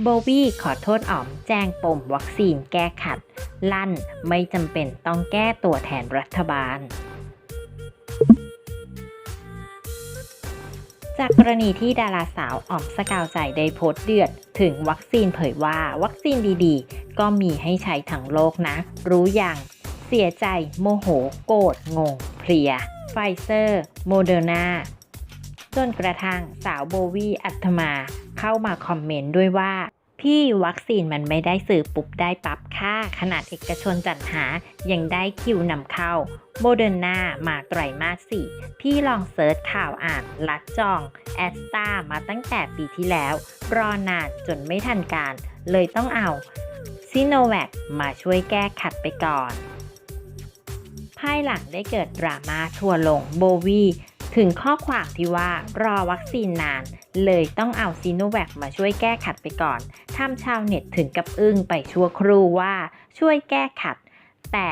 โบวี่ขอโทษอ๋อมแจ้งปมวัคซีนแก้ขัด ลั่นไม่จำเป็นต้องแก้ตัวแทนรัฐบาล จากกรณีที่ดาราสาวอ๋อมสกาวใจได้โพสต์เดือด ถึงวัคซีนเผยว่าวัคซีนดีๆ ก็มีให้ใช้ทั้งโลกนะ รู้อย่าง เสียใจ โมโห โกรธงงเพลียไฟเซอร์ โมเดอร์นา จนกระทั่งสาวโบวีอัตมาเข้ามาคอมเมนต์ด้วยว่า พี่วัคซีนมันไม่ได้สื่อปุ๊บได้ปั๊บค่าขนาดเอกชนจัดหายังได้คิวนำเข้า โมเดอร์นามาไตรมาสสี่พี่ลองเซิร์ชข่าวอ่านลัดจอง แอสตามาตั้งแต่ปีที่แล้ว รอนานจนไม่ทันการ เลยต้องเอาซิโนแวคมาช่วยแก้ขัดไปก่อน ภายหลังได้เกิดดราม่าทัวลงโบวี ถึงข้อความที่ว่ารอวัคซีนนาน เลยต้องเอาซีโนแวคมาช่วยแก้ขัดไปก่อนทำชาวเน็ตถึงกับอึ้งไปชั่วครู่ว่าช่วยแก้ขัด แต่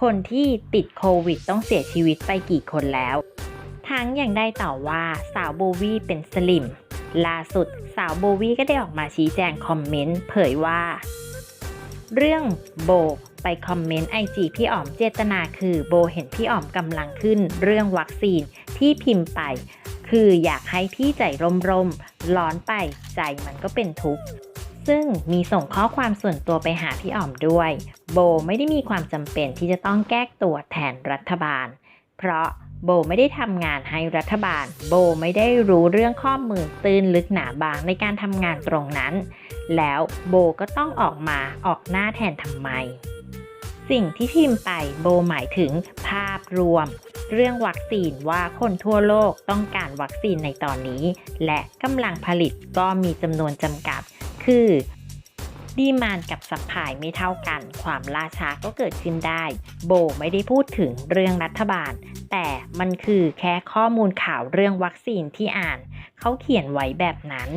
คนที่ติดโควิดต้องเสียชีวิตไปกี่คนแล้ว ทั้งยังได้ต่อว่าสาวโบวี่เป็นสลิม ล่าสุดสาวโบวี่ก็ได้ออกมาชี้แจงคอมเมนต์เผยว่า เรื่องโบไปคอมเมนต์ไอจีพี่อ๋อมเจตนาคือโบเห็นพี่อ๋อมกำลังขึ้นเรื่องวัคซีน ที่พิมพ์ไป คืออยากให้พี่ใจร่มๆ ร้อนไปใจมันก็เป็นทุกข์ ซึ่งมีส่งข้อความส่วนตัวไปหาพี่อ๋อมด้วย โบไม่ได้มีความจำเป็นที่จะต้องแก้ตัวแทนรัฐบาล เพราะโบไม่ได้ทำงานให้รัฐบาล โบไม่ได้รู้เรื่องข้อมูลตื้นลึกหนาบางในการทำงานตรงนั้น แล้วโบก็ต้องออกมาออกหน้าแทนทำไม สิ่งที่พิมพ์ไปโบหมายถึงภาพรวม เรื่องวัคซีนว่าคนทั่วโลกต้องการวัคซีนในตอนนี้ และกำลังผลิตก็มีจำนวนจำกัด คือดีมานกับสัพพายไม่เท่ากัน ความล่าช้าก็เกิดขึ้นได้ โบไม่ได้พูดถึงเรื่องรัฐบาล แต่มันคือแค่ข้อมูลข่าวเรื่องวัคซีนที่อ่าน เขาเขียนไว้แบบนั้น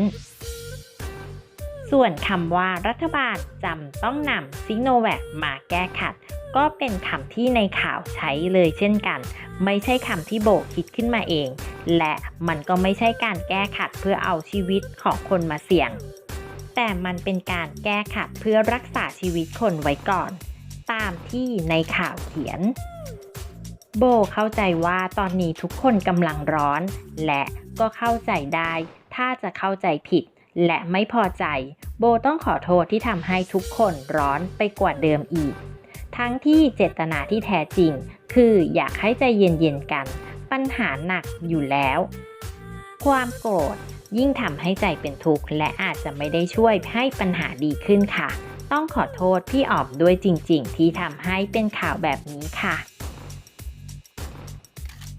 ส่วนคำว่ารัฐบาลจำต้องนำซิโนแวคมาแก้ขัด ก็เป็นคำที่ในข่าวใช้เลยเช่นกัน ไม่ใช่คำที่โบคิดขึ้นมาเอง และมันก็ไม่ใช่การแก้ขัดเพื่อเอาชีวิตของคนมาเสี่ยง แต่มันเป็นการแก้ขัดเพื่อรักษาชีวิตคนไว้ก่อน ตามที่ในข่าวเขียน โบเข้าใจว่าตอนนี้ทุกคนกำลังร้อน และก็เข้าใจได้ ถ้าจะเข้าใจผิดและไม่พอใจ โบต้องขอโทษที่ทำให้ทุกคนร้อนไปกว่าเดิมอีก ทั้งที่เจตนาที่แท้จริง คืออยากให้ใจเย็นๆกัน ปัญหาหนักอยู่แล้ว ความโกรธยิ่งทำให้ใจเป็นทุกข์และอาจจะไม่ได้ช่วยให้ปัญหาดีขึ้นค่ะ ต้องขอโทษพี่ออมด้วยจริง ๆ ที่ทำให้เป็นข่าวแบบนี้ค่ะ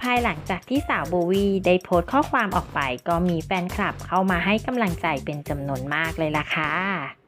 ภายหลังจากที่สาวโบวีได้โพสต์ข้อความออกไป ก็มีแฟนคลับเข้ามาให้กำลังใจเป็นจำนวนมากเลยล่ะค่ะ